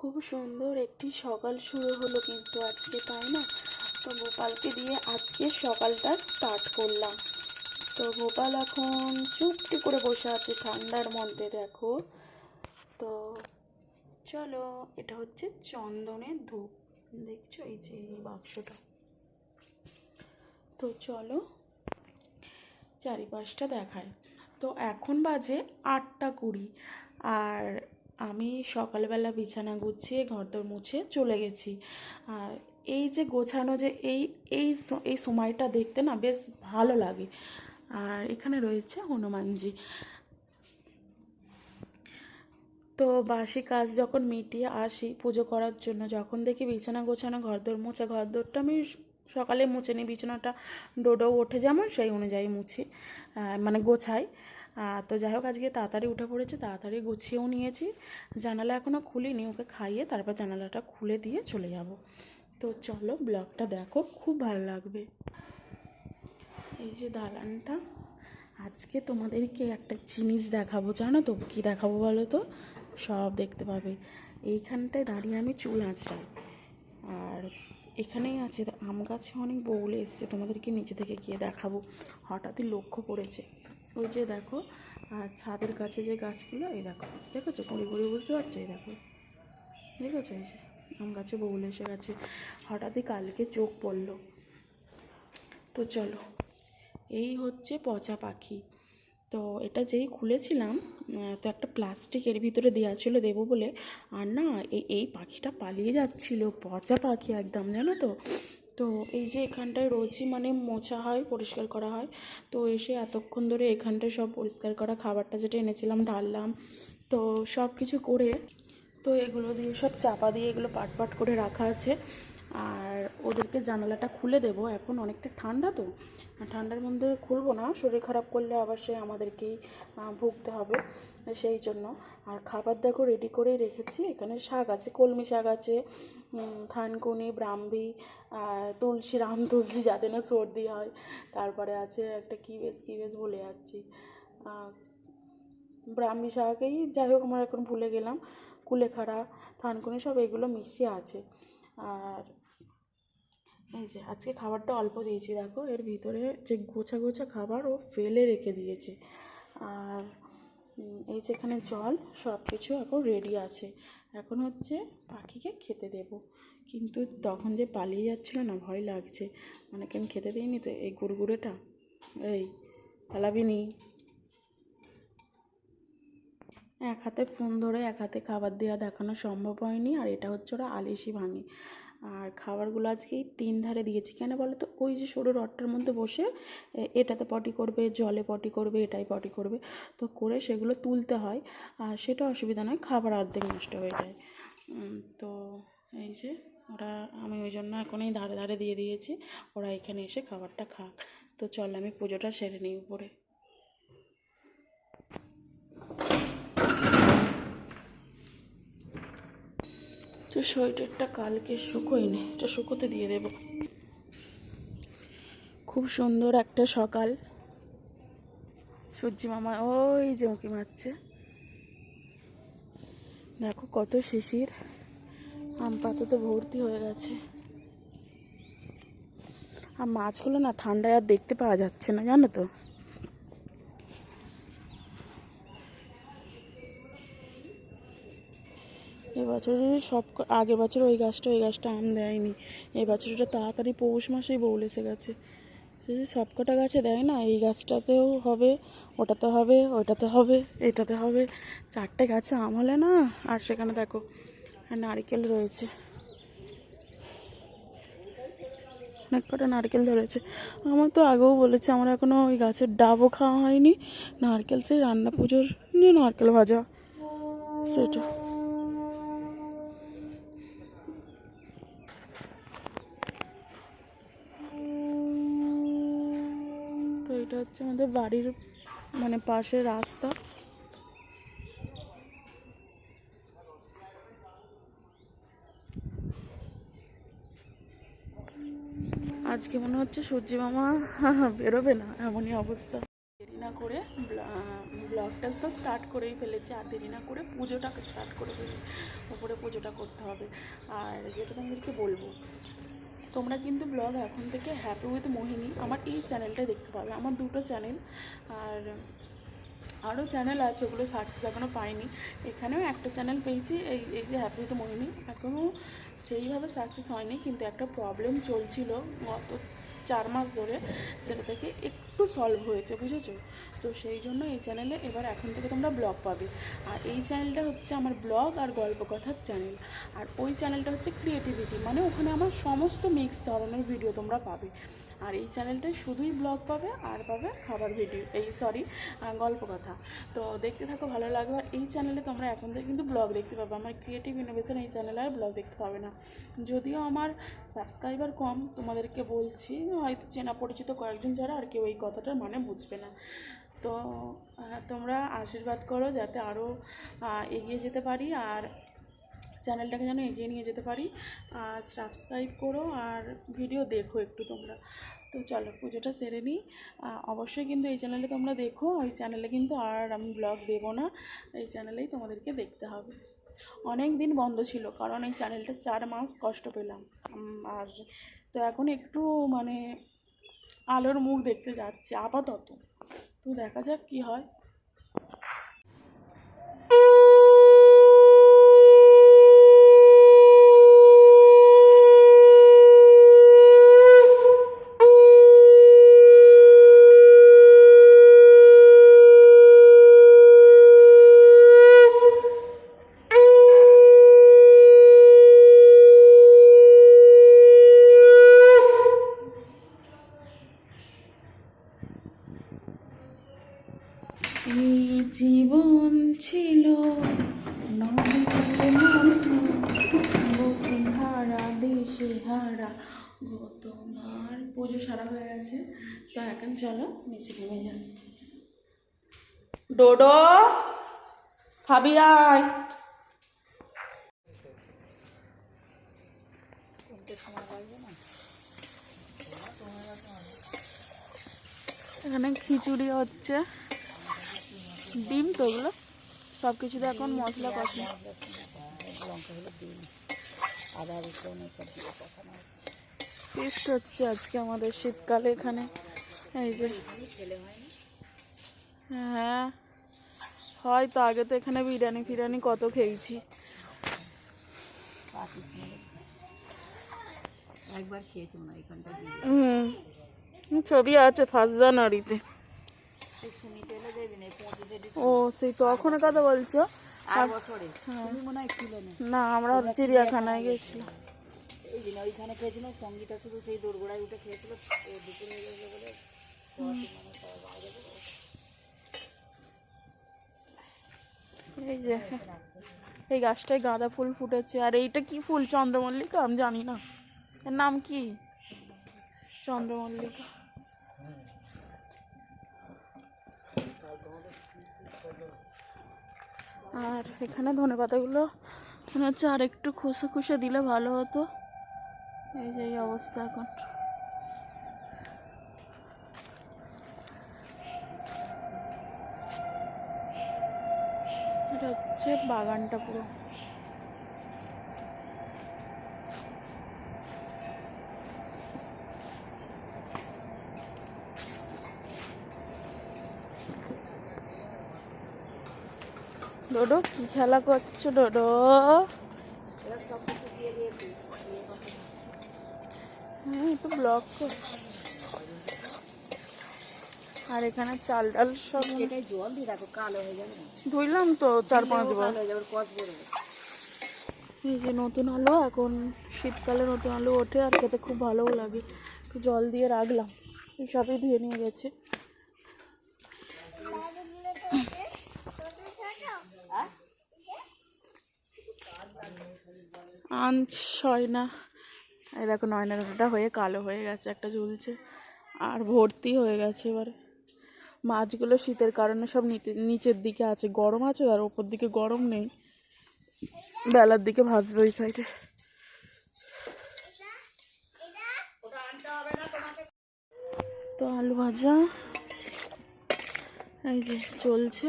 খুব সুন্দর একটি সকাল শুরু হলো কিন্তু আজকে, তাই না? তো গোপালকে দিয়ে আজকে সকালটা স্টার্ট করলাম। তো গোপাল এখন চুপটি করে বসে আছে ঠান্ডার মধ্যে, দেখো। তো চলো, এটা হচ্ছে চন্দনের ধূপ। দেখছ এই যে এই বাক্সটা? তো চলো, চারিপাশটা দেখায়। তো এখন বাজে আটটা কুড়ি, আর আমি সকালবেলা বিছানা গুছিয়ে ঘরদোর মুছে চলে গেছি। আর এই যে গোছানো যে এই এই এই সময়টা দেখতে না বেশ ভালো লাগে। আর এখানে রয়েছে হনুমানজি। তো বাসি কাজ যখন মিটিয়ে আসি পুজো করার জন্য, যখন দেখি বিছানা গোছানো, ঘরদোর মুছে, ঘরদোরটা আমি সকালে মুছে নিই। বিছানাটা ডোডো ওঠে যেমন সেই অনুযায়ী মুছি মানে গোছাই। তো যাই হোক আজকে তাড়াতাড়ি উঠে পড়েছে, তাড়াতাড়ি গুছিয়েও নিয়েছি। জানালা এখনও খুলিনি, ওকে খাইয়ে তারপর জানালাটা খুলে দিয়ে চলে যাব। তো চলো, ব্লগটা দেখো, খুব ভালো লাগবে। এই যে দালানটা, আজকে তোমাদেরকে একটা জিনিস দেখাবো, জানো তো? কী দেখাবো বলো তো? সব দেখতে পাবে। এইখানটায় দাঁড়িয়ে আমি চুল আঁচড়াই। আর এখানেই আছে, আম গাছে অনেক বউলে এসছে, তোমাদেরকে নিচে থেকে গিয়ে দেখাবো। হঠাৎই লক্ষ্য পড়েছে ওই যে দেখো, আর ছাদের কাছে যে গাছগুলো, এই দেখো। দেখেছ? কুড়ি কুড়ি বুঝতে পারছ? এই দেখো। দেখেছ? এই যে আম গাছে বউলে এসে গেছে। হঠাৎই কালকে চোখ পড়ল। তো চলো, এই হচ্ছে পচা পাখি। তো এটা যেই খুলেছিলাম তো একটা প্লাস্টিকের ভিতরে দেওয়া ছিল দেবো বলে। আর না এই পাখিটা পালিয়ে যাচ্ছিল। পচা পাখি একদম, জানো তো? তো এই যে এখানটায় রোজই মানে মোছা হয়, পরিষ্কার করা হয়, তো এসে এতক্ষণ ধরে এখানটায় সব পরিষ্কার করা খাবারটা যেটা এনেছিলাম ঢাললাম তো সব কিছু করে, তো এগুলো দিয়ে সব চাপা দিয়ে এগুলো পাট পাট করে রাখা আছে। আর ওদেরকে জানালাটা খুলে দেবো, এখন অনেকটা ঠান্ডা তো ঠান্ডার মধ্যে খুলবো না, শরীর খারাপ করলে আবার সে আমাদেরকেই ভুগতে হবে, সেই জন্য। আর খাবার দেখো রেডি করেই রেখেছি, এখানে শাক আছে, কলমি শাক আছে থানকুনি, ব্রাহ্মী তুলসী, রাম তুলসী যাতে না সর্দি হয়। তারপরে আছে একটা কী বেশ কী ভুলে যাচ্ছি। ব্রাহ্মী শাকেই যাই হোক, আমার এখন ভুলে গেলাম। কুলেখাড়া, থানকুনি সব এগুলো মিশিয়ে আছে। আর এই যে, আজকে খাবারটা অল্প দিয়েছি, দেখো। এর ভিতরে যে গোছা গোছা খাবার ও ফেলে রেখে দিয়েছে। আর এই যে এখানে জল সব কিছু এখন রেডি আছে। এখন হচ্ছে পাখিকে খেতে দেব। কিন্তু তখন যে পালিয়ে যাচ্ছিল না, ভয় লাগছে। মানে আমি খেতে দিইনি তো, এই গুড়গুড়েটা, এই পালাবি নি এক হাতে ফোন ধরে, এক হাতে খাবার দেওয়া দেখানো সম্ভব হয়নি, আর এটা হচ্ছে ওরা আলিশি ভাঙে। আর খাবারগুলো আজকে তিন ধারে দিয়েছি। কেন বলো তো? ওই যে সরু রডটার মধ্যে বসে এটাতে পটি করবে, জলে পটি করবে, এটাই পটি করবে। তো করে সেগুলো তুলতে হয়। আর সেটা অসুবিধা নয়, খাবার অর্ধেক নষ্ট হয়ে যায়। তো এই যে ওরা, আমি ওই জন্য এখন এই ধারে ধারে দিয়ে দিয়েছি। ওরা এখানে এসে খাবারটা খাক। তো চল আমি পুজোটা সেরে নিই উপরে। তো সোয়েটারটা কালকে শুকোয়নি, এটা শুকোতে দিয়ে দেব। খুব সুন্দর একটা সকাল। সূর্যি মামা ওই যে উঁকি মারছে। দেখো কত শিশির। আম পাতা তো ভর্তি হয়ে গেছে। আর মাছগুলো না ঠান্ডায় আর দেখতে পাওয়া যাচ্ছে না, জানো তো? এবছরে সব আগের বছর ওই গাছটা ওই গাছটা আম দেয়নি। এই বছর এটা তাড়াতাড়ি পৌষ মাসেই বউল এসে গেছে। সে যে সবকটা গাছে দেয় না, এই গাছটাতেও হবে, ওটাতে হবে ওটাতে হবে, এটাতে হবে। চারটে গাছে আম হলে না, আর সেখানে দেখো নারকেল রয়েছে। অনেক কটা নারকেল ধরেছে। আমার তো আগেও বলেছে, আমার এখনও ওই গাছের ডাবও খাওয়া হয়নি। নারকেল সেই রান্না পুজোর নারকেল ভাজা, সেটা। এটা হচ্ছে আমাদের বাড়ির মানে পাশে রাস্তা। আজকে মনে হচ্ছে সূর্যি মামা বেরোবে না, এমনই অবস্থা। দেরি না করে ব্লগটা তো স্টার্ট করেই ফেলেছি, আর দেরি না করে পুজোটাকে স্টার্ট করে ফেলি। ওপরে পুজোটা করতে হবে। আর যেটা তোমাদেরকে বলব তোমরা কিন্তু ব্লগ এখন থেকে হ্যাপি উইথ মোহিনী। আমার এই চ্যানেলটা দেখতে পাবে। আমার দুটো চ্যানেল। আর আরও চ্যানেল আছে, ওগুলো সাকসেস এখনও পাইনি। এখানেও একটা চ্যানেল পেয়েছি, এই এই যে হ্যাপি উইথ মোহিনী। এখনও সেইভাবে সাকসেস হয়নি, কিন্তু একটা প্রবলেম চলছিল গত চার মাস ধরে সেটা থেকে একটু সলভ হয়েছে, বুঝেছ? তো সেই জন্য এই চ্যানেলে এবার এখন থেকে তোমরা ব্লগ পাবে। আর এই চ্যানেলটা হচ্ছে আমার ব্লগ আর গল্প কথার চ্যানেল আর ওই চ্যানেলটা হচ্ছে ক্রিয়েটিভিটি মানে ওখানে আমার সমস্ত মিক্স ধরনের ভিডিও তোমরা পাবে। আর এই চ্যানেলটায় শুধুই ব্লগ পাবে, আর পাবে খাবার ভিডিও, এই সরি গল্প কথা। তো দেখতে থাকো, ভালো লাগবে। আর এই চ্যানেলে তোমরা এখন থেকে কিন্তু ব্লগ দেখতে পাবে। আমার ক্রিয়েটিভ ইনোভেশন এই চ্যানেলে আর ব্লগ দেখতে পাবে না। যদিও আমার সাবস্ক্রাইবার কম, তোমাদেরকে বলছি, হয়তো চেনা পরিচিত কয়েকজন যারা, আর কেউ এই কথাটার মানে বুঝবে না। তো তোমরা আশীর্বাদ করো যাতে আরও এগিয়ে যেতে পারি। আর চ্যানেলটাকে যেন এগিয়ে নিয়ে যেতে পারি। আর সাবস্ক্রাইব করো আর ভিডিও দেখো একটু তোমরা। তো চলো, পুজোটা সেরে নিই। অবশ্যই কিন্তু এই চ্যানেলে তোমরা দেখো। ওই চ্যানেলে কিন্তু আর আমি ব্লগ দেবো না। এই চ্যানেলেই তোমাদেরকে দেখতে হবে। অনেক দিন বন্ধ ছিল, কারণ এই চ্যানেলটা চার মাস কষ্ট পেলাম। আর তো এখন একটু মানে আলোর মুখ দেখতে যাচ্ছে, আপাতত। তো দেখা যাক কি হয় এই জীবন ছিল নদীর মতো গতিহারা দেশে হারা গতবার পুজো সারা হয়ে গেছে তো এখন চলো নিচে নেমে ডোডো খাবি আয় এখানে খিচুড়ি হচ্ছে, ডিম তো ওগুলো সব কিছুতে এখন মশলা কষা। টেস্ট হচ্ছে আজকে আমাদের শীতকালে এখানে। এই যে। হ্যাঁ। হয়তো আগে তো এখানে বিরিয়ানি ফিরিয়ানি কত খেয়েছি। একবার খেয়েছি হয় হুম। ছবি আছে ফার্স্ট জানুয়ারিতে। ও সেই তখনের কথা বলছো? মনে হয় না। আমরা চিড়িয়াখানায় গেছিলাম। দিন ওইখানে খেয়েছিলাম সঙ্গীতা শুধু সেই দোরগোড়ায় উঠে খেয়েছিল দুপুর হয়ে গেছে বলে এই যে, এই গাছটায় গাঁদা ফুল ফুটেছে। আর এইটা কি ফুল? চন্দ্রমল্লিকা? আমি জানি না। এর নাম কি? চন্দ্রমল্লিকা। আর এখানে ধনে পাতাগুলো মনে হচ্ছে আর একটু খসে খসে দিলে ভালো হতো। এই যে, এই অবস্থা এখন। এটা হচ্ছে বাগানটা পুরো। ডোডো কি খেলা করছ ডোডো? হ্যাঁ একটু ব্লক করছি। আর এখানে চাল ডাল সব এটাই জল দিয়ে রাখো কালো হয়ে যাবে। ধুইলাম তো চার পাঁচ বার। এই যে নতুন আলু এখন শীতকালে নতুন আলু ওঠে আর খেতে খুব ভালোও লাগে। একটু জল দিয়ে রাখলাম এই সবই ধুয়ে নিয়ে গেছে। আঞ্চ হয় না এই দেখো নয়নাটা হয়ে কালো হয়ে গেছে একটা ঝুলছে। আর ভর্তি হয়ে গেছে এবারে। মাছগুলো শীতের কারণে সব নিচের দিকে আছে। গরম আছে আর ওপর দিকে গরম নেই। বেলার দিকে ভাসবে ওই সাইডে তো আলু ভাজা। এই যে চলছে।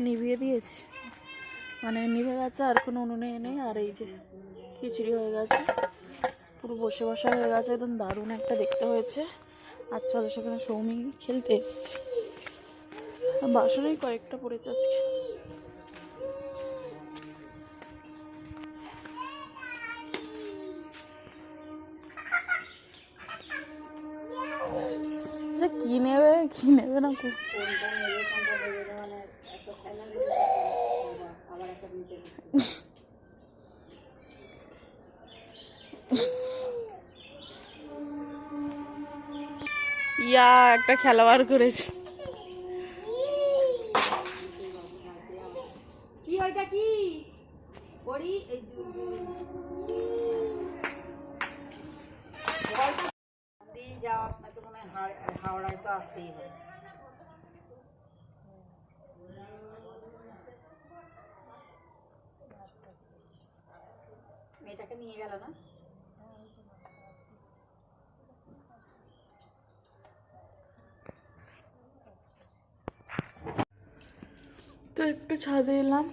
নিভিয়ে দিয়েছি। মানে নিভে গেছে, আর কোনো উনুনে নেই। আর এই যে খিচুড়ি হয়ে গেছে। পুরো বসে বসা হয়ে গেছে। একদম দারুণ একটা দেখতে হয়েছে। আর চলো সেখানে সৌমি খেলতে এসছে। বাসনেই কয়েকটা পড়েছে আজকে। কি নেবে কি নেবে না খুব মানে একটা খেলোয়াড় করেছে। কি ওইটা কি? হাওড়ায় তো আসতেই মেয়েটাকে নিয়ে গেল না? তো একটু ছাদে এলাম।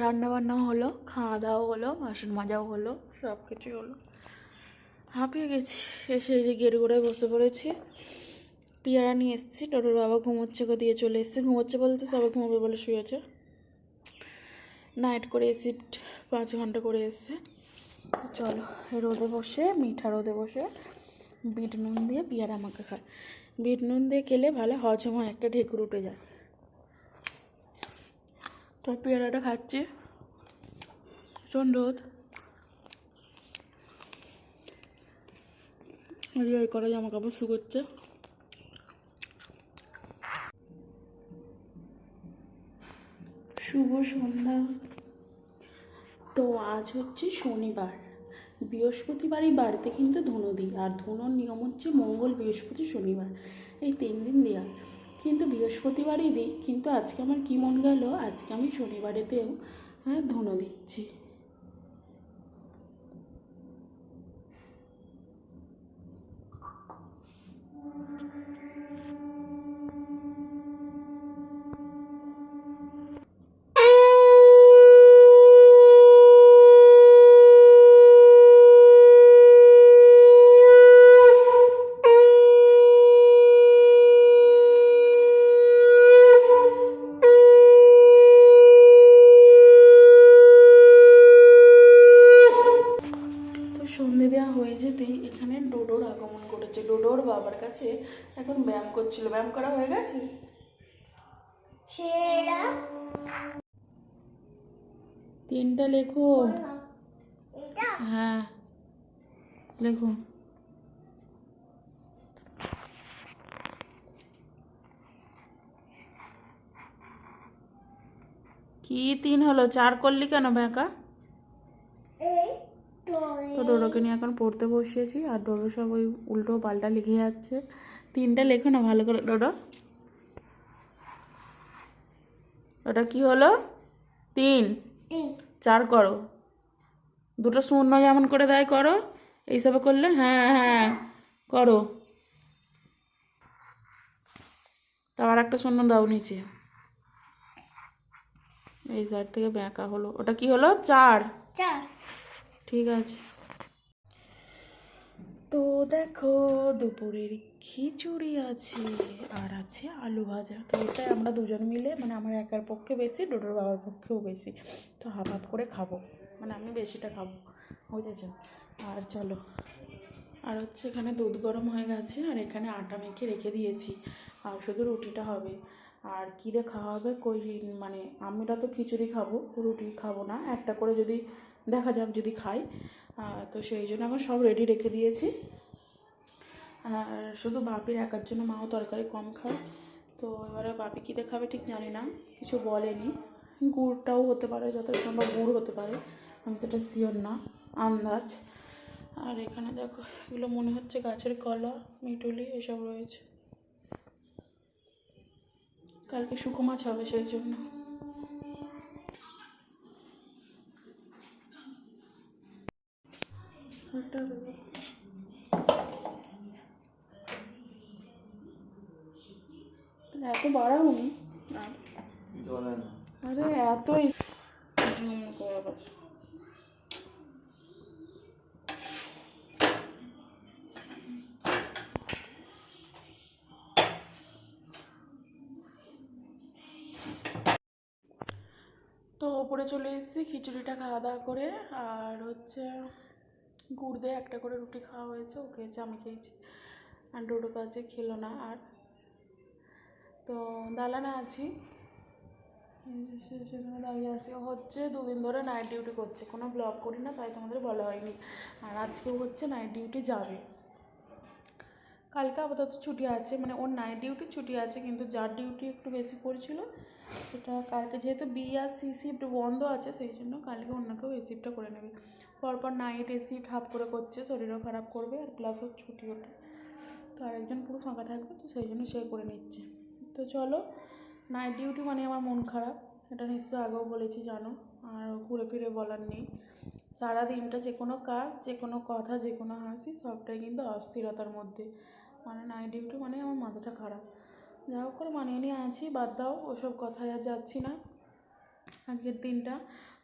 রান্না বান্না হলো খাওয়া দাওয়া হলো, বাসন মাজাও হলো সব কিছুই হলো। হাঁপিয়ে গেছি। এসে যে গেট গোড়ায় বসে পড়েছি। পিয়ারা নিয়ে এসেছি। টোটোর বাবা ঘুমোচ্ছে গো দিয়ে চলে এসেছে। ঘুমোচ্ছে বলতে সবাই ঘুমাবে বলে শুয়েছে নাইট করে শিফট পাঁচ ঘণ্টা করে এসছে। চলো, রোদে বসে, মিঠা রোদে বসে, বিট নুন দিয়ে পিয়ারা আমাকে খায়। বিট নুন দিয়ে খেলে ভালো হজম হয়, একটা ঢেকুর উঠে যায়। তো পেয়ারাটা খাচ্ছি। ভীষণ রোদ। এই করা জামা কাপড় শুকোচ্ছে। শুভ সন্ধ্যা। তো আজ হচ্ছে শনিবার। বৃহস্পতিবারই বাড়িতে কিন্তু ধনু দিই, আর ধনুর নিয়ম হচ্ছে মঙ্গল বৃহস্পতি শনিবার। এই তিন দিন দেওয়া। কিন্তু বৃহস্পতিবারই দিই কিন্তু আজকে আমার কি মন গেল? আজকে আমি শনিবারেতেও হ্যাঁ ধুনো দিচ্ছি তো সন্ধে দেওয়া হয়ে যেতেই এখানে ডোডোর আগমন করেছে ডোডোর কাছে এখন ব্যায়াম করছিল। ব্যায়াম করা হয়ে গেছে? তিনটা লেখো। হ্যাঁ। লেখো। কি তিন হলো? চার করলি কেন ব্যাঁকা? তো ডোডোকে নিয়ে এখন পড়তে বসিয়েছি আর ডোডো সব ওই উল্টো পাল্টা লিখে যাচ্ছে। তিনটা লেখো না ভালো করে ডোডো ওটা কি হলো? তিন। চার করো। দুটো শূন্য যেমন করে দেয় করো। এইসবে করলে হ্যাঁ হ্যাঁ করো। তারপর একটা শূন্য দাও নিচে। এই সাইড থেকে ব্যাঁকা হলো। ওটা কি হলো? চার। চার। ঠিক আছে। তো দেখো, দুপুরের খিচুড়ি আছে আর আছে আলু ভাজা। তো ওটাই আমরা দুজন মিলে মানে আমার একার পক্ষে বেশি, ডোডোর বাবার পক্ষেও বেশি। তো হাফ হাফ করে খাব। মানে আমি বেশিটা খাব বুঝেছেন আর চলো। আর হচ্ছে এখানে দুধ গরম হয়ে গেছে, আর এখানে আটা মেখে রেখে দিয়েছি। আর শুধু রুটিটা হবে। আর কী দিয়ে খাওয়া হবে কই মানে আমরা তো খিচুড়ি খাব, রুটি খাব না। একটা করে যদি দেখা যাক যদি খাই। তো সেই জন্য এখন সব রেডি রেখে দিয়েছি। আর শুধু বাপির একার জন্য মাও তরকারি কম খায়। তো এবারে বাপি কী দেখাবে ঠিক জানি না, কিছু বলেনি। গুড়টাও হতে পারে যত সম্ভব গুড় হতে পারে। আমি সেটা শিওর না, আন্দাজ। আর এখানে দেখো, এগুলো মনে হচ্ছে গাছের কলা, মিটুলি এসব রয়েছে। কালকে শুকো মাছ হবে সেই জন্য একটা এত বাড়াওনি আর এতই জুম তো ওপরে চলে এসেছি খিচুড়িটা খাওয়া দাওয়া করে, আর হচ্ছে গুড় দিয়ে একটা করে রুটি খাওয়া হয়েছে ও খেয়েছে আমি খেয়েছি। আর ডোডো তো আছে খেলো না আর। তো দালানে আছি। সেখানে দাঁড়িয়ে আছে। হচ্ছে দুদিন ধরে নাইট ডিউটি করছে। কোনো ব্লগ করি না, তাই তোমাদের বলা হয়নি। আর আজকেও হচ্ছে নাইট ডিউটি যাবে। কালকে আপাতত ছুটি আছে মানে ওর নাইট ডিউটি ছুটি আছে, কিন্তু যার ডিউটি একটু বেশি পড়ছিল, সেটা কালকে যেহেতু বি আর সি শিফট বন্ধ আছে, সেই জন্য কালকে অন্য কেউ শিফটটা করে নেবে। পরপর নাইট এ শিফট হাফ করে করছে, শরীরও খারাপ করবে আর প্লাস ওর ছুটি ওঠে। তো আরেকজন পুরো ফাঁকা থাকবে, তো সেই জন্য সে করে নিচ্ছে। তো চলো নাইট ডিউটি মানে আমার মন খারাপ, এটা নিশ্চয়ই আগেও বলেছি, জানো। আর ঘুরে ফিরে বলার নেই। সারা দিনটা যে কোনো কাজ, যে কোনো কথা, যে কোনো হাসি, সবটাই কিন্তু অস্থিরতার মধ্যে। মানে নাইট ডিউটি মানে আমার মাথাটা খারাপ। যা হোক করে মানিয়ে নিয়ে আছি, বাদ দাও, ওসব কথায় আর যাচ্ছি না। আজকের দিনটা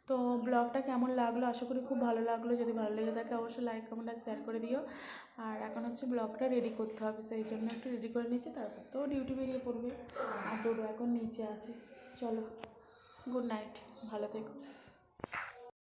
তো ব্লগটা কেমন লাগল? আশা করি খুব ভালো লাগল। যদি ভালো লেগে থাকে অবশ্যই লাইক কমেন্ট আর শেয়ার করে দিও। আর এখন হচ্ছে ব্লগটা রেডি করতে হবে, সেই জন্য একটু রেডি করে নিচ্ছি। তারপর তো ডিউটি বেরিয়ে পড়বে। আর ডোডো এখন নিচে আছে। চলো গুড নাইট ভালো থেকো।